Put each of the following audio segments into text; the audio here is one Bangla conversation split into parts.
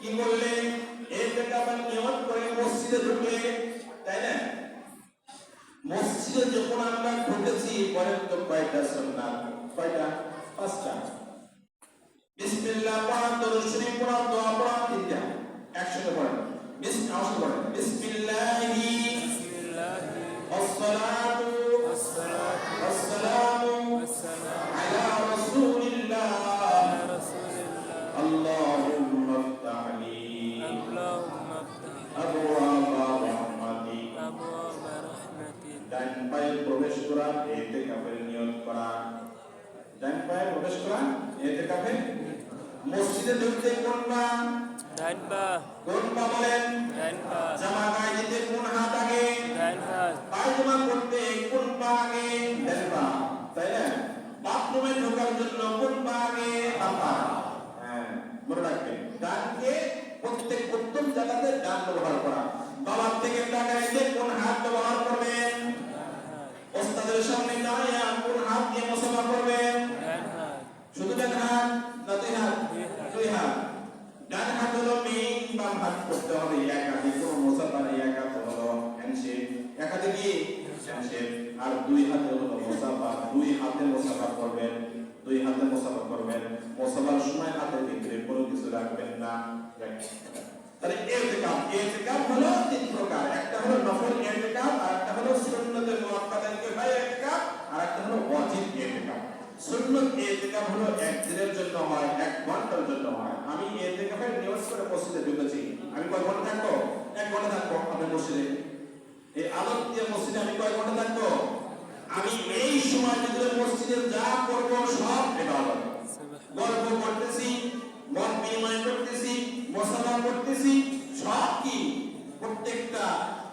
কি করলে এর থেকে আবার নিয়ম করে মসজিদে ঢুকলে তাই না? মসজিদে যখন আমরা ঢুকেছি বলেন তো কয়টা সন্না কয়টা? পাঁচটা। বিসমিল্লাহ পড়ান তো রোশনি পড়ান তিনটা। একসাথে পড়েন। বিসমিল্লাহ পড়েন। বিসমিল্লাহি। বিসমিল্লাহি। আসসালাতু আসসালাতু আসসালাতু মসজিদে ঢুকতে কোন পা কোন পা বলেন জামা গায়ে দিতে কোন হাত আগে? পায়জামা করতে কোন পা আগে? ডান পা তাই না? বাথরুমে ঢোকার জন্য কোন পা আগে? বাম পা। হ্যাঁ মনে রাখবেন। ডানকে প্রত্যেক উত্তম জায়গাতে ডান ব্যবহার করা। বাবার থেকে টাকা এসে কোন হাত ব্যবহার করবেন ওস্তাদের সামনে দাঁড়িয়ে কোন হাত দিয়ে মোসাফা করবেন শুধু ডান হাত না দুই হাত দুই হাত ডান হাত হলো মেইন বাম হাত করতে হবে এক হাতে কোনো মোসাফা নেই এক হাতে হলো হ্যান্ডশেক এক হাতে কি হ্যান্ডশেক আর দুই হাতে হলো মোসাফা দুই হাতে মোসাফা করবেন দুই হাতে মোসাফা করবেন মোসাফার সময় হাতের ভিতরে কোনো কিছু রাখবেন না তাহলে ইতিকাফ ইতিকাফ হলো তিন প্রকার। একটা হলো নফল ইতিকাফ আর একটা হলো সুন্নতের মুআক্কাদান কিফায়া ইতিকাফ আর একটা হলো ওয়াজিব ইতিকাফ সুন্নত ইতিকাফ হলো এক দিনের জন্য হয়, এক ঘণ্টার জন্য হয়। আমি ইতিকাফের নিয়ত করে মসজিদে ঢুকেছি। আমি কয় ঘণ্টা থাকব? এক ঘণ্টা থাকব আমি মসজিদে। এই আলোক দিয়ে মসজিদে আমি কয় ঘণ্টা থাকব? আমি এই সময় মসজিদে যা করব সব ইবাদত গল্প করতেছি মত বিনিময় করতেছি, মশলা করতেছি, সব কি? প্রত্যেকটা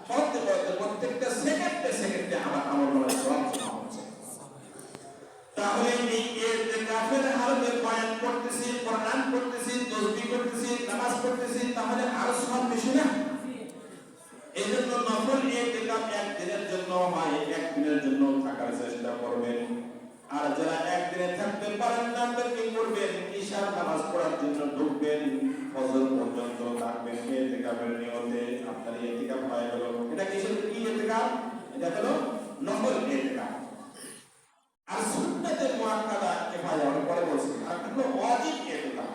পড়তে পড়তে প্রত্যেকটা সেকেন্ডে সেকেন্ডে আমার মনে সব হচ্ছে। তাহলে এই ইতিকাফের হালতে বয়ান করতেছি, কোরআন করতেছি তসবিহ করতেছি, নামাজ পড়তেছি, তাহলে আরও সব বেশি না? এই জন্য নফল ইতিকাফ এক দিনের জন্য হয় এক দিনের জন্য থাকার চেষ্টা করবেন। আর যারা একদিনে থাকতে পারেন না তাদের করবেন ঈশার নামাজ পড়ার জন্য ঢুকবেন ফজর পর্যন্ত থাকবেন ইতিকাফের নিয়তে আপনার ইতিকাফ হয়ে গেল। এটা কিসের কি ইতিকাফ এটা হলো নফল ইতিকাফ আর সুন্নতের মুআক্কাদা কিফায়া আমি পরে বলছি আর হলো ওয়াজিব ইতিকাফ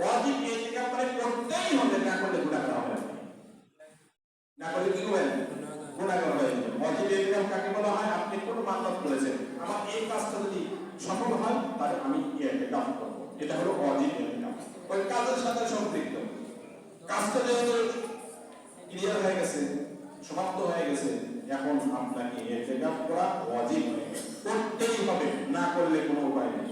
ওয়াজিব ইতিকাফ মানে করতেই হবে না করলে গুনাহ হবে না। করলে কি গুণাগার হয়ে যাবে। ওয়াজিব ইতিকাফ কাকে বলা হয়? আপনি কোন মান্নত করেছেন আমার এই কাজটা যদি সফল হয়, তাহলে আমি ইতিকাফ করব। এটা হলো ইতিকাফ ওই কাজের সাথে সম্পৃক্ত। কাজটা যেহেতু ক্লিয়ার হয়ে গেছে, সমাপ্ত হয়ে গেছে, এখন আপনাকে ইতিকাফ করা গেছে। করতেই হবে, না করলে কোনো উপায় নেই।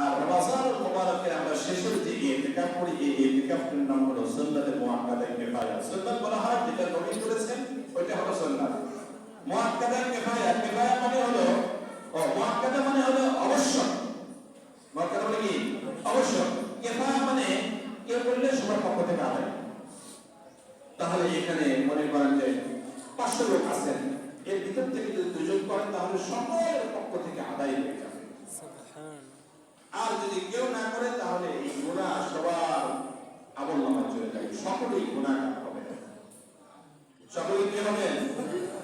আর রমাজান মুবারকে আমরা শেষের যে ইতিকাফ করি। এই ইতিকাফের নাম হলো সুন্নাতে মুআক্কাদা কিফায়া সুন্নাত বলা হয় যেটা নবী করেছেন ওইটা হলো সুন্নাত মুআক্কাদা কিফায়া কিফায়া মানে হলো ও মানে হলো অবশ্যক। মুআক্কাদা মানে কি? অবশ্যক। কিফায়া মানে কে বললে সবার পক্ষ থেকে আদায়। তাহলে এখানে মনে করেন যে পাঁচশো লোক আছেন। এর ভিতর থেকে যদি দুজন করেন, তাহলে সকলের পক্ষ থেকে আদায় হয়ে আর যদি কেউ না করে, তাহলে এই গুণা সবার আমল নামায় চলে যাবে। সকলেই গুণাগার হবে। সকলেই কি হবে?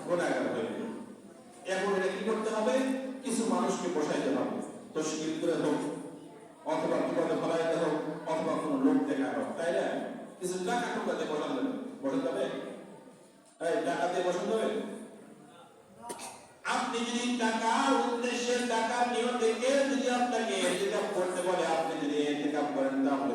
গুণাগার হবে এখন এটা কি করতে হবে? কিছু মানুষকে বসাইতে হবে। তশকিল করে হোক, অথবা কীভাবে ফলাইতে হোক, অথবা কোনো লোক দেখা হোক, তাই না? কিছু টাকা টোকাতে বসাতে হবে বসাতে হবে এই টাকা দিয়ে বসাতে হবে আপনি যদি টাকার উদ্দেশ্যে টাকা নিয়তে কেউ যদি আপনাকে এতেকাপ করতে বলে, আপনি যদি এতেকাপ করেন, তাহলে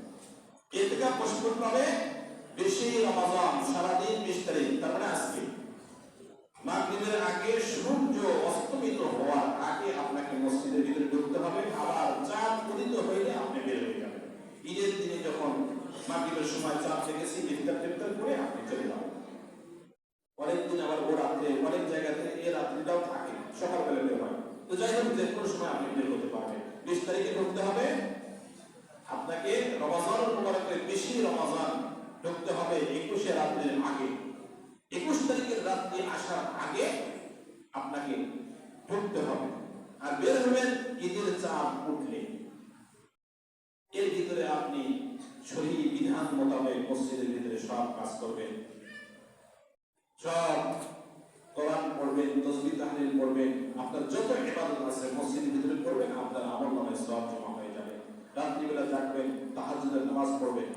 এদিকে পশুর পাবে বেশি রমাদান সারাদিন বিশ তারিখ, তার মানে আজকে। মাগরিবের আগে সূর্য অস্তমিত হওয়ার আগে আপনাকে মসজিদের ভিতরে ঢুকতে হবে, আবার চাঁদ উদিত হইলে আপনি বের হয়ে যাবেন। ঈদের দিনে যখন মাগরিবের সময় চাঁদ দেখেছি, ইফতার টিফতার করে আপনি চলে যাবেন। আবার ও রাত্রে, অনেক জায়গাতে এ রাত্রিটাও থাকে, সকালবেলা বের হয়। তো যাই হোক, যে কোনো সময় আপনি বের হতে পারবেন। বিশ তারিখে ঢুকতে হবে আপনাকে রমাজান মুবারকের বেশি রমাজান ঢুকতে হবে একুশে রাত্রির আগে। একুশ তারিখের রাত্রি আসার আগে আপনাকে ঢুকতে হবে। আর বের হবেন ঈদের চাঁদ উঠলে। এর ভিতরে আপনি সহি বিধান মোতাবেক মসজিদের ভিতরে সব কাজ করবেন। সব কোরআন পড়বেন তসবিহ তাহলিল পড়বেন, আপনার যত ইবাদত আছে মসজিদের ভিতরে করবেন আপনার আমল নামে সব জমা হয়ে যাবে রাত্রিবেলা জাগবেন তাহাজ্জুদের নামাজ পড়বেন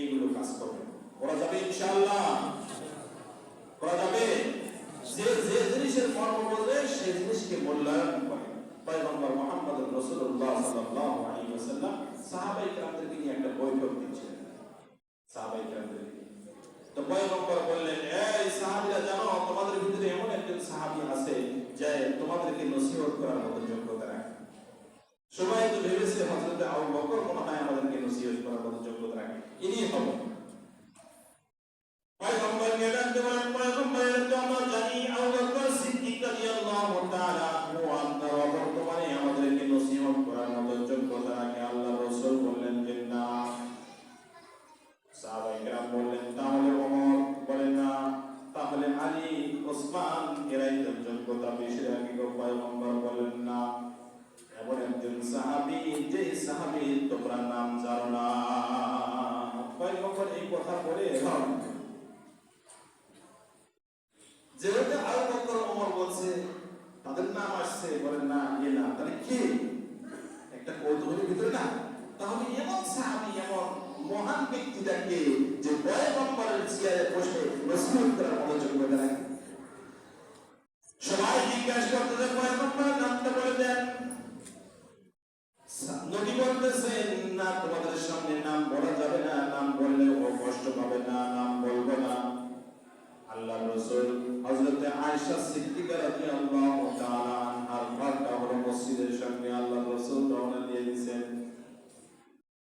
এইগুলো কাজ করবেন করা যাবে ইনশাআল্লাহ। করা যাবে। যে যে জিনিসের মর্ম বোঝে সেই জিনিসকে মূল্যায়ন করে। পয়গম্বর মুহাম্মদ রাসূলুল্লাহ সাল্লাল্লাহু আলাইহি ওয়াসাল্লাম সাহাবায়ে কেরামদেরকে নিয়ে একটা বৈঠক দিচ্ছিলেন সাহাবায়ে কেরামদেরকে। তো পয়গম্বর বললেন, এই সাহাবীরা জানো, তোমাদের ভিতরে এমন একজন সাহাবী আছে, যে তোমাদেরকে নসিহত করার মতো যোগ্যতা রাখে সবাই তো ভেবেছে হযরত আবু বকর মনে হয় আমাদেরকে নসিহত করার মতো যোগ্যতা রাখে ইনি হবে পয়গম্বর কে ডাকতে বলেন পয়গম্বরের তো আমরা জানি আবু বকর সিদ্দিক রাদিয়াল্লাহু তাআলা আনহু আপনার বর্তমানে আমাদেরকে নসিহত করার মতো যোগ্যতা রাখে। আল্লাহ রাসূল বললেন তাহলে ওমর? বলেন না। তাহলে আলী ওসমান এরাই যোগ্যতা। বেশি রাখে গো পয়গম্বর বলেন না এমন একজন সাহাবী যে সাহাবী না পয়গম্বর এই কথা বলে। যেহেতু আবু বকর ওমর যে পয়গম্বরের চেয়ারে বসে সবাই জিজ্ঞাসা করতে পয়গম্বরের নামটা বলে দেন নবী বলতেছেন না, তোমাদের সামনে নাম বলা যাবে না, নাম বললে ও কষ্ট পাবে না, নাম বলব না। আল্লাহ রাসূল হযরত আয়েশা সিদ্দিকা রাদিয়াল্লাহু তাআলা আনহার ঘরটা হলো মসজিদের সঙ্গে আল্লাহ রাসূল রওনা দিয়ে দিয়েছেন।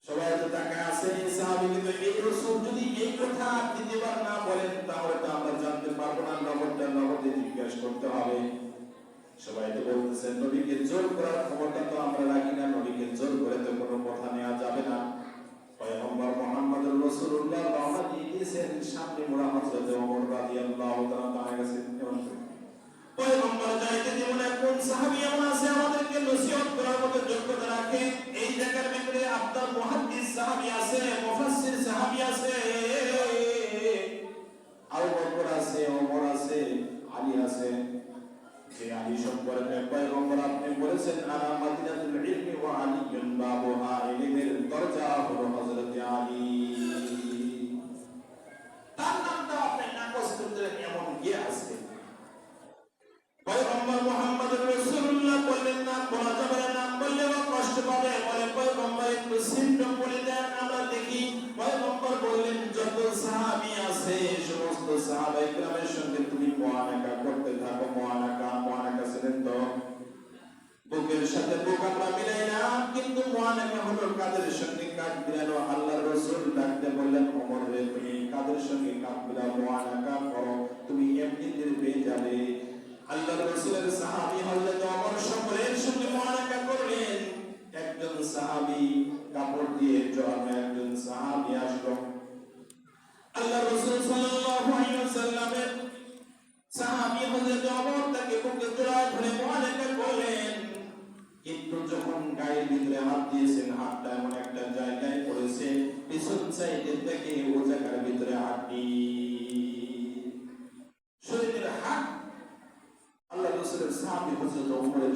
সবাই তো তাকে আছে সাহাবী কিন্তু এই রাসূল যদি এই কথা দ্বিতীয়বার না বলেন, তাহলে তো আমরা জানতে পারব না নগরটা নগদে জিজ্ঞাসা করতে হবে। সবাই তো বলতেছেন, নবীকে জোর করার ক্ষমতা তো আমরা রাখি না, নবীকে জোর করে তো কোনো কথা নেওয়া যাবে না। পয়গম্বর দিয়ে দিয়েছেন, সামনে আছে এই আছে আছে আছে, আলী আছে। আলী সম্পর্কে পয়গম্বর আপনি বলেছেন আনা মাদিনাতুল ইলমি ওয়া আলিয়ুন বাবুহা। ইলমের দরজা হলো হযরত আলী। তার নামটা আপনি নাকচ করতে এমন গিয়ে আছে। পয়গম্বর মুহাম্মদ রাসূলুল্লাহ বললেন না, বলা যাবে না বললে কষ্ট পাবে। বলে, পয়গম্বর একটু সিমটম বলে দেন, আমরা দেখি। পয়গম্বর বললেন, যত সাহাবী আছে, সমস্ত সাহাবায়ে কেরামের ছিলেন তো বুকের সাথে বুক আমরা মিলাই না কিন্তু মুআনাকা হলো কাদের সঙ্গে কাঁধ মিলানো আল্লাহর রাসূল ডাকতে বললেন, ওমর রে, তুমি কাদের সঙ্গে কাঁধ মিলাও মুআনাকা করো, তুমি এমনিতে পেয়ে যাবে। আল্লাহর রাসূলের সাহাবী হযরত ওমর সকলের সঙ্গে মুআনাকা করলেন। একজন সাহাবী কাপড় দিয়ে জড়ানো একজন সাহাবী আসলো। আল্লাহ রাসূল সাল্লাল্লাহু আলাইহি ওয়াসাল্লামের সাহাবী হযরত ওমর তাকে বুকে জড়ায় ধরে মুআনাকা করলেন কিন্তু যখন গায়ের ভিতরে হাত দিয়েছেন, হাতটা এমন একটা জায়গায় পড়েছে, পিছন সাইডের থেকে ও জায়গার ভিতরে হাঁটি শরীরের হাত, আল্লাহ রসুলের সাহাবী হযরত ওমরের